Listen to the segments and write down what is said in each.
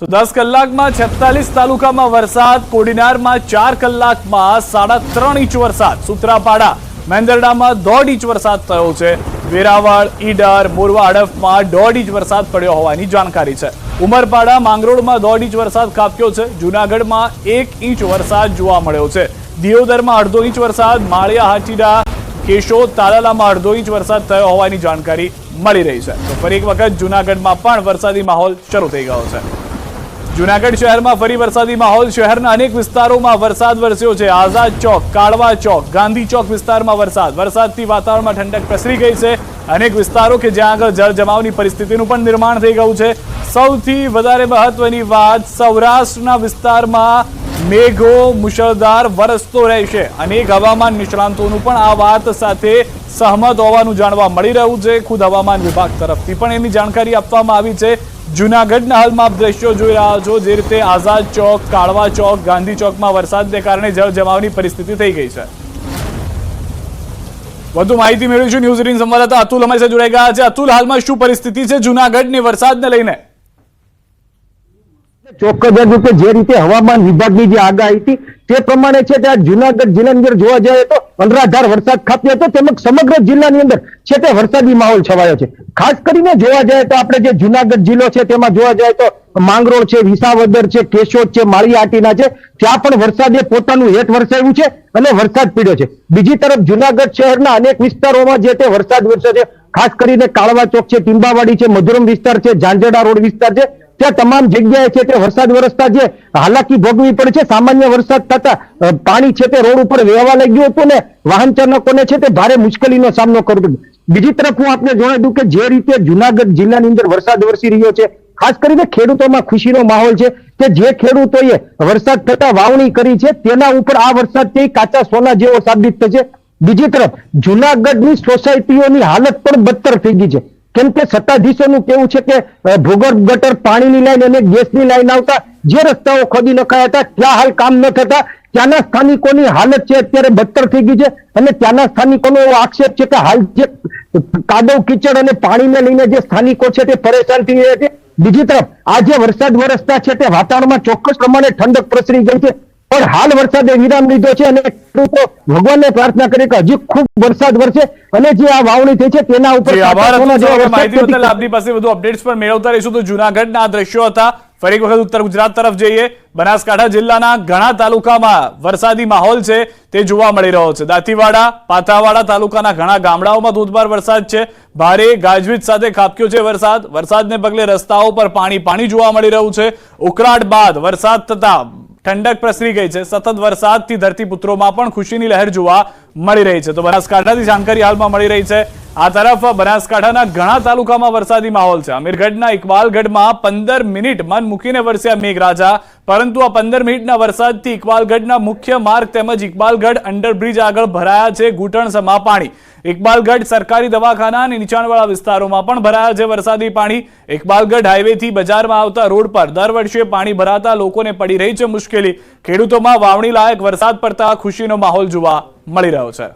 તો દસ કલાકમાં છેતાલીસ તાલુકામાં વરસાદ, કોડીનારમાં ચાર કલાકમાં સાડા ત્રણ ઇંચ વરસાદ, સુત્રાપાડા, મેંદરડામાં દોઢ ઇંચ વરસાદ થયો છે. વેરાવળ, ઈડર મોરવા હડફમાં દોઢ ઇંચ વરસાદ પડ્યો હોવાની જાણકારી છે. ઉમરપાડા માંગરોળમાં દોઢ ઇંચ વરસાદ કાપ્યો છે. જુનાગઢમાં એક ઇંચ વરસાદ જોવા મળ્યો છે. દિયોદરમાં અડધો ઇંચ વરસાદ, માળિયા હાટીડા કેશોદ, તાલાલામાં અડધો ઇંચ વરસાદ થયો હોવાની જાણકારી મળી રહી છે. તો ફરી એક વખત જુનાગઢમાં પણ વરસાદી માહોલ શરૂ થઈ ગયો છે. જુનાગઢ શહેરમાં ફરી વરસાદી માહોલ. શહેરના અનેક વિસ્તારોમાં વરસાદ વરસ્યો છે. આઝાદ ચોક, કાળવા ચોક, ગાંધી ચોક વિસ્તારમાં વરસાદ. વરસાદથી વાતાવરણમાં ઠંડક પ્રસરી ગઈ છે. અનેક વિસ્તારો કે જ્યાં આગળ જળ જમાવની પરિસ્થિતિનું પણ નિર્માણ થઈ ગયું છે. સૌથી વધારે મહત્વની વાત સૌરાષ્ટ્રના વિસ્તારમાં મેઘો મુશળધાર વરસતો રહેશે. અનેક હવામાન નિષ્ણાંતોનું પણ આ વાત સાથે સહમત હોવાનું જાણવા મળી રહ્યું છે. ખુદ હવામાન વિભાગ તરફથી પણ એની જાણકારી આપવામાં આવી છે. જુનાગઢના હાલમાં દ્રશ્યો જોઈ રહ્યા છો જે રીતે આઝાદ ચોક, કાળવા ચોક, ગાંધી ચોકમાં વરસાદને કારણે જળ જમાવની પરિસ્થિતિ થઈ ગઈ છે. વધુ માહિતી મેળવીશું ન્યૂઝ એટીન સંવાદદાતા અતુલ અમારી સાથે જોડાઈ ગયા છે. અતુલ, હાલમાં શું પરિસ્થિતિ છે જૂનાગઢની વરસાદને લઈને? ચોક્કસ જે રીતે હવામાન વિભાગની જે આગાહી હતી તે પ્રમાણે છે તે આ જુનાગઢ જિલ્લાની અંદર જોવા જાય તો અનરાધાર વરસાદ ખાપ્યો હતો. તેમજ સમગ્ર જિલ્લાની અંદર છે તે વરસાદી માહોલ છવાયો છે. ખાસ કરીને જોવા જાય તો આપણે જે જુનાગઢ જિલ્લો છે તેમાં જોવા જઈએ તો માંગરોળ છે, વિસાવદર છે, કેશોદ છે, માળીયાટીના છે. ત્યાં પણ વરસાદે પોતાનું હેઠ વરસાવ્યું છે અને વરસાદ પીડ્યો છે. બીજી તરફ જુનાગઢ શહેરના અનેક વિસ્તારોમાં જે તે વરસાદ વરસ્યો છે. ખાસ કરીને કાળવા ચોક છે, ટીંબાવાડી છે, મધુરમ વિસ્તાર છે, ઝાંઝડા રોડ વિસ્તાર છે. ત્યાં તમામ જગ્યાએ છે તે વરસાદ વરસતા જે હાલાકી ભોગવી પડે છે, સામાન્ય વરસાદ થતા પાણી છે તે રોડ ઉપર વહેવા લાગ્યું હતું ને વાહન ચાલકોને છે તે ભારે મુશ્કેલીનો સામનો કરવો બીજી તરફ હું આપને જણાવી દઉં કે જે રીતે જુનાગઢ જિલ્લાની અંદર વરસાદ વરસી રહ્યો છે, ખાસ કરીને ખેડૂતોમાં ખુશીનો માહોલ છે કે જે ખેડૂતોએ વરસાદ થતા વાવણી કરી છે, તેના ઉપર આ વરસાદ તે કાચા સોના જેવો સાબિત થશે. બીજી તરફ જુનાગઢની સોસાયટીઓની હાલત પણ બદતર થઈ ગઈ છે. કેમ કે સત્તાધીશોનું કેવું છે કે ભૂગર્ભ ગટર પાણીની લાઈન અને ગેસની લાઈન આવતા જે રસ્તાઓ ખોદી નખાયા હતા, ત્યાં હાલ કામ ન થતા. ત્યાંના સ્થાનિકોની હાલત છે અત્યારે બદતર થઈ ગઈ છે અને ત્યાંના સ્થાનિકોનો એવો આક્ષેપ છે કે હાલ જે કાદવ કિચડ અને પાણીને લઈને જે સ્થાનિકો છે તે પરેશાન થઈ રહ્યા છે. બીજી તરફ, આ જે વરસાદ વરસતા છે તે વાતાવરણમાં ચોક્કસ પ્રમાણે ઠંડક પ્રસરી ગઈ છે. પણ હાલ વરસાદે વિરામ લીધો છે અને ખેડૂતો ભગવાનને પ્રાર્થના કરી કે હજી ખૂબ વરસાદ વરસે અને જે આ વાવણી થઈ છે તેના ઉપર માહિતી બદલ આપની પાસે વધુ અપડેટ્સ પણ મેળવતા રહીશું. તો જુનાગઢના દ્રશ્યો હતા. ફરી વખત ઉત્તર ગુજરાત તરફ જઈએ. બનાસકાંઠા જિલ્લાના ઘણા તાલુકામાં વરસાદી માહોલ છે. તે જોવા મળી રહ્યો છે. દાંતીવાડા પાથાવાડા તાલુકાના ઘણા ગામડાઓમાં ધોધમાર વરસાદ છે. ભારે ગાજવીજ સાથે ખાબક્યો છે વરસાદ. વરસાદને પગલે રસ્તાઓ પર પાણી પાણી જોવા મળી રહ્યું છે. ઉકળાટ બાદ વરસાદ થતા ઠંડક પ્રસરી ગઈ છે. સતત વરસાદથી ધરતીપુત્રોમાં પણ ખુશીની લહેર જોવા મળી રહી છે. તો બનાસકાંઠાથી જાણકારી હાલમાં મળી રહી છે. આ તરફ બનાસકાંઠાના ઘણા તાલુકામાં વરસાદી માહોલ છે. અમીરગઢના ઇકબાલગઢમાં પંદર મિનિટ મન મૂકીને વરસ્યા મેઘરાજા. પરંતુ આ પંદર મિનિટના વરસાદથી ઇકબાલગઢના મુખ્ય માર્ગ તેમજ ઇકબાલગઢ અંડરબ્રિજ આગળ ભરાયા છે ઘૂંટણસમા પાણી. ઇકબાલગઢ સરકારી દવાખાના અને નીચાણવાળા વિસ્તારોમાં પણ ભરાયા છે વરસાદી પાણી. ઇકબાલગઢ હાઈવેથી બજારમાં આવતા રોડ પર દર વર્ષે પાણી ભરાતા લોકોને પડી રહી છે મુશ્કેલી. ખેડૂતોમાં વાવણી લાયક વરસાદ પડતા ખુશીનો માહોલ જોવા મળી રહ્યો છે.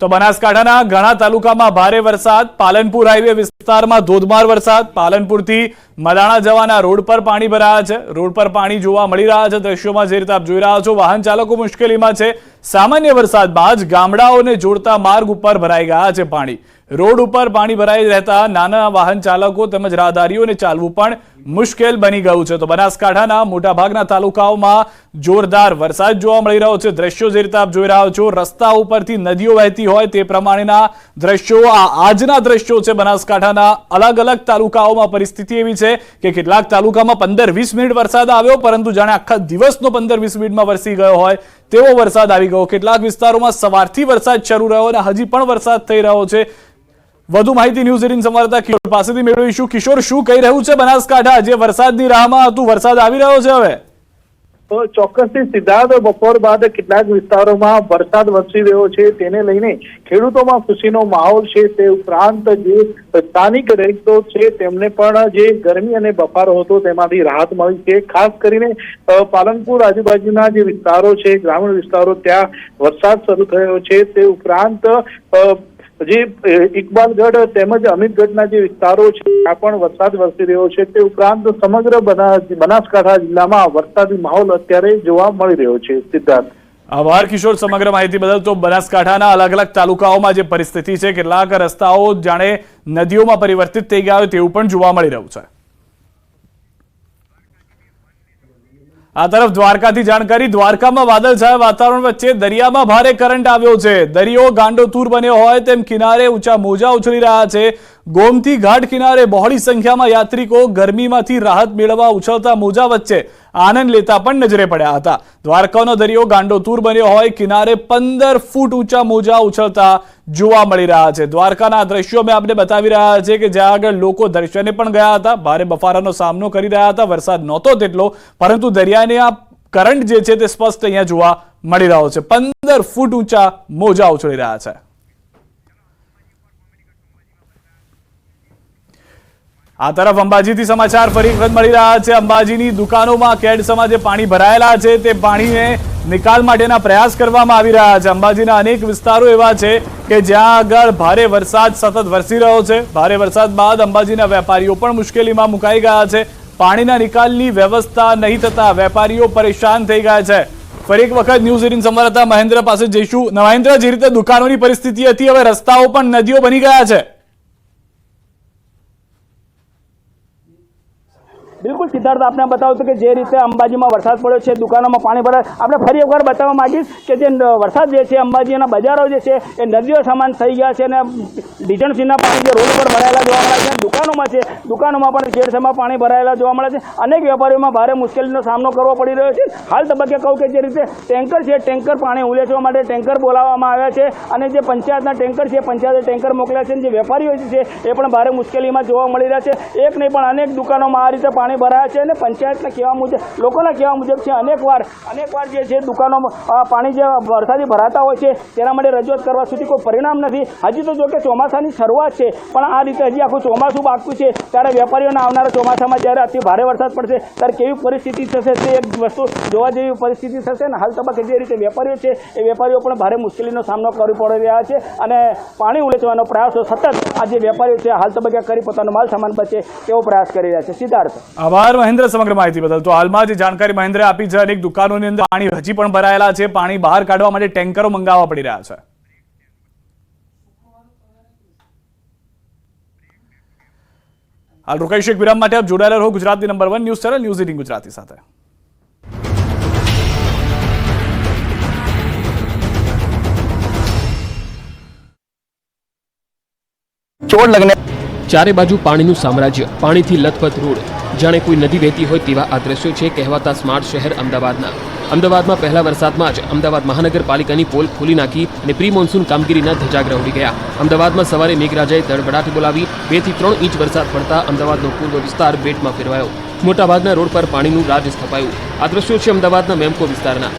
તો બનાસકાંઠાના ઘણા તાલુકામાં ભારે વરસાદ. પાલનપુર હાઈવે વિસ્તારમાં ધોધમાર વરસાદ. પાલનપુરથી મદાણા જવાના રોડ પર પાણી ભરાયા છે. રોડ પર પાણી જોવા મળી રહ્યા છે. દ્રશ્યોમાં જે રીતે આપ જોઈ રહ્યા છો, વાહન ચાલકો મુશ્કેલીમાં છે. સામાન્ય વરસાદમાં જ ગામડાઓને જોડતા માર્ગ ઉપર ભરાઈ ગયા છે પાણી. રોડ ઉપર પાણી ભરાઈ રહેતા નાના વાહન ચાલકો તેમજ રાહદારીઓને ચાલવું પણ મુશ્કેલ બની ગયું છે. તો બનાસકાંઠાના મોટાભાગના તાલુકાઓમાં જોરદાર વરસાદ જોવા મળી રહ્યો છે. દ્રશ્યો જે રીતે આપ જોઈ રહ્યા છો, રસ્તા ઉપરથી નદીઓ વહેતી હોય તે પ્રમાણેના દ્રશ્યો, આ આજના દ્રશ્યો છે બનાસકાંઠાના અલગ અલગ તાલુકાઓમાં પરિસ્થિતિ એવી છે કે કેટલાક તાલુકામાં પંદર વીસ મિનિટ વરસાદ આવ્યો, પરંતુ જાણે આખા દિવસનો પંદર વીસ મિનિટમાં વરસી ગયો હોય તેવો વરસાદ આવી ગયો. કેટલાક વિસ્તારોમાં સવારથી વરસાદ શરૂ રહ્યો અને હજી પણ વરસાદ થઈ રહ્યો છે. વધુ માહિતી ન્યૂઝ એટીન સંવાદદાતા કિશોર પાસેથી મેળવીશું. કિશોર, શું કહી રહ્યું છે બનાસકાંઠા? જે વરસાદની રાહમાં હતું, વરસાદ આવી રહ્યો છે હવે? તો ચોક્કસથી સિદ્ધાર્થ બપોર બાદ કેટલાક વિસ્તારોમાં વરસાદ વરસી રહ્યો છે. તેને લઈને ખેડૂતોમાં ખુશીનો માહોલ છે. તે ઉપરાંત જે સ્થાનિક રહીશો છે, તેમને પણ જે ગરમી અને બફારો હતો, તેમાંથી રાહત મળી છે. ખાસ કરીને પાલનપુર આજુબાજુના જે વિસ્તારો છે, ગ્રામીણ વિસ્તારો, ત્યાં વરસાદ શરૂ થયો છે. તે ઉપરાંત જે ઇકબાલગઢ તેમજ અમિતગઢના જે વિસ્તારો છે, ત્યાં પણ વરસાદ વરસી રહ્યો છે. તે ઉપરાંત સમગ્ર બનાસકાંઠા જિલ્લામાં વરસાદી માહોલ અત્યારે જોવા મળી રહ્યો છે, સિદ્ધાર્થ. આભાર, કિશોર. સમગ્ર માહિતી બદલ તો બનાસકાંઠાના અલગ અલગ તાલુકાઓમાં જે પરિસ્થિતિ છે, કેટલાક રસ્તાઓ જાણે નદીઓમાં પરિવર્તિત થઈ ગયા હોય તેવું પણ જોવા મળી રહ્યું છે. આ તરફ દ્વારકાથી જાણકારી, દ્વારકામાં વાદળછાયા વાતાવરણ વચ્ચે દરિયામાં ભારે કરંટ આવ્યો છે. દરિયો ગાંડોતૂર બન્યો હોય તેમ કિનારે ઊંચા મોજા ઉછળી રહ્યા છે. ગોમતી ઘાટ કિનારે બહોળી સંખ્યામાં યાત્રિકો ગરમીમાંથી રાહત મેળવવા ઉછળતા મોજા વચ્ચે આનંદ લેતા પણ નજરે પડ્યા હતા. દ્વારકાનો દરિયો ગાંડોતૂર બન્યો હોય, કિનારે પંદર ફૂટ ઊંચા મોજા ઉછળતા જોવા મળી રહ્યા છે. દ્વારકાના દ્રશ્યો મેં આપને બતાવી રહ્યા છે કે જ્યાં આગળ લોકો દર્શને પણ ગયા હતા. ભારે બફારાનો સામનો કરી રહ્યા હતા. વરસાદ નહોતો તેટલો, પરંતુ દરિયાની આ કરંટ જે છે તે સ્પષ્ટ અહીંયા જોવા મળી રહ્યો છે. પંદર ફૂટ ઊંચા મોજા ઉછળી રહ્યા છે. આ તરફ અંબાજીથી સમાચાર ફરી વખત મળી રહ્યા છે. અંબાજીની દુકાનોમાં કેડ સમાજે પાણી ભરાયેલા છે. તે પાણીને નિકાલ માટેના પ્રયાસ કરવામાં આવી રહ્યા છે. અંબાજીના અનેક વિસ્તારો એવા છે કે જ્યાં આગળ ભારે વરસાદ સતત વરસી રહ્યો છે. ભારે વરસાદ બાદ અંબાજીના વેપારીઓ પણ મુશ્કેલીમાં મુકાઈ ગયા છે. પાણીના નિકાલની વ્યવસ્થા નહીં થતા વેપારીઓ પરેશાન થઈ ગયા છે. ફરી એક વખત ન્યૂઝ એટીન સંવાદદાતા મહેન્દ્ર પાસે જઈશું. મહેન્દ્ર, જે રીતે દુકાનોની પરિસ્થિતિ હતી, હવે રસ્તાઓ પણ નદીઓ બની ગયા છે. સિદ્ધાર્થ આપણે બતાવતો કે જે રીતે અંબાજીમાં વરસાદ પડ્યો છે, દુકાનોમાં પાણી ભરાય. આપણે ફરી એકવાર બતાવવા માગીશ કે જે વરસાદ જે છે, અંબાજીના બજારો જે છે, એ નદીઓ સમાન થઈ ગયા છે અને ડીઝલસીના પાણી જે રોડ પર ભરાયેલા જોવા મળે છે, દુકાનોમાં છે, દુકાનોમાં પણ કેડસમાં પાણી ભરાયેલા જોવા મળે છે. અનેક વેપારીઓમાં ભારે મુશ્કેલીનો સામનો કરવો પડી રહ્યો છે. હાલ તબક્કે કહું કે જે રીતે ટેન્કર છે, ટેન્કર પાણી ઉલેચવા માટે ટેન્કર બોલાવવામાં આવ્યા છે અને જે પંચાયતના ટેન્કર છે, પંચાયતે ટેન્કર મોકલ્યા છે અને જે વેપારીઓ છે, એ પણ ભારે મુશ્કેલીમાં જોવા મળી રહ્યા છે. એક નહીં પણ અનેક દુકાનોમાં આ રીતે પાણી ભરાયા છે. અને પંચાયતના કહેવા મુજબ, લોકોના કહેવા મુજબ છે, અનેક વાર, અનેક જે છે દુકાનોમાં પાણી જે વરસાદી ભરાતા હોય છે, તેના માટે રજૂઆત કરવા સુધી કોઈ પરિણામ નથી. હજી તો જો કે ચોમાસાની શરૂઆત છે, પણ આ રીતે હજી આખું ચોમાસું બાકી છે, ત્યારે વેપારીઓના આવનારા ચોમાસામાં જ્યારે અતિ ભારે વરસાદ પડશે, ત્યારે કેવી પરિસ્થિતિ થશે તે એક વસ્તુ જોવા જેવી પરિસ્થિતિ થશે ને હાલ તબક્કે જે રીતે વેપારીઓ છે, એ વેપારીઓ પણ ભારે મુશ્કેલીનો સામનો કરવો પડી રહ્યા છે અને પાણી ઉલેચવાનો પ્રયાસો સતત આ જે વેપારીઓ છે, હાલ તબક્કે કરી પોતાનો માલ સામાન બચે તેવો પ્રયાસ કરી રહ્યા છે. સિદ્ધાર્થ. આભાર. મહેન્દ્ર, સમગ્ર માહિતી બદલ. તો હાલમાં જે જાણકારી મહેન્દ્રે આપી છે, અનેક દુકાનોની અંદર પાણી હજી પણ ભરાયેલા છે, પાણી બહાર કાઢવા માટે ટેન્કરો મંગાવવા પડી રહ્યા છે. હાલ રોકાઈશું એક વિરામ માટે. આપ જોડાયેલા રહો ગુજરાતની number one news channel news eighteen Gujarati સાથે. ચોટ લગને ચારે બાજુ પાણીનું સામ્રાજ્ય, પાણીથી લથપથ રોડ. જાણે કોઈ નદી વહેતી હોય તેવા આ દ્રશ્યો છે કહેવાતા સ્માર્ટ શહેર અમદાવાદના. અમદાવાદમાં પહેલા વરસાદમાં જ અમદાવાદ મહાનગરપાલિકાની પોલ ખોલી નાખી અને પ્રી મોન્સૂન કામગીરીના ધજાગરા ઉડી ગયા. અમદાવાદમાં સવારે મેઘરાજાએ તડબડાટ બોલાવી બેથી ત્રણ ઇંચ વરસાદ પડતા અમદાવાદનો પૂર્વ વિસ્તાર બેટમાં ફેરવાયો. મોટાભાગના રોડ પર પાણીનું રાજ સ્થપાયું. આ દ્રશ્યો છે અમદાવાદના મેમકો વિસ્તારના.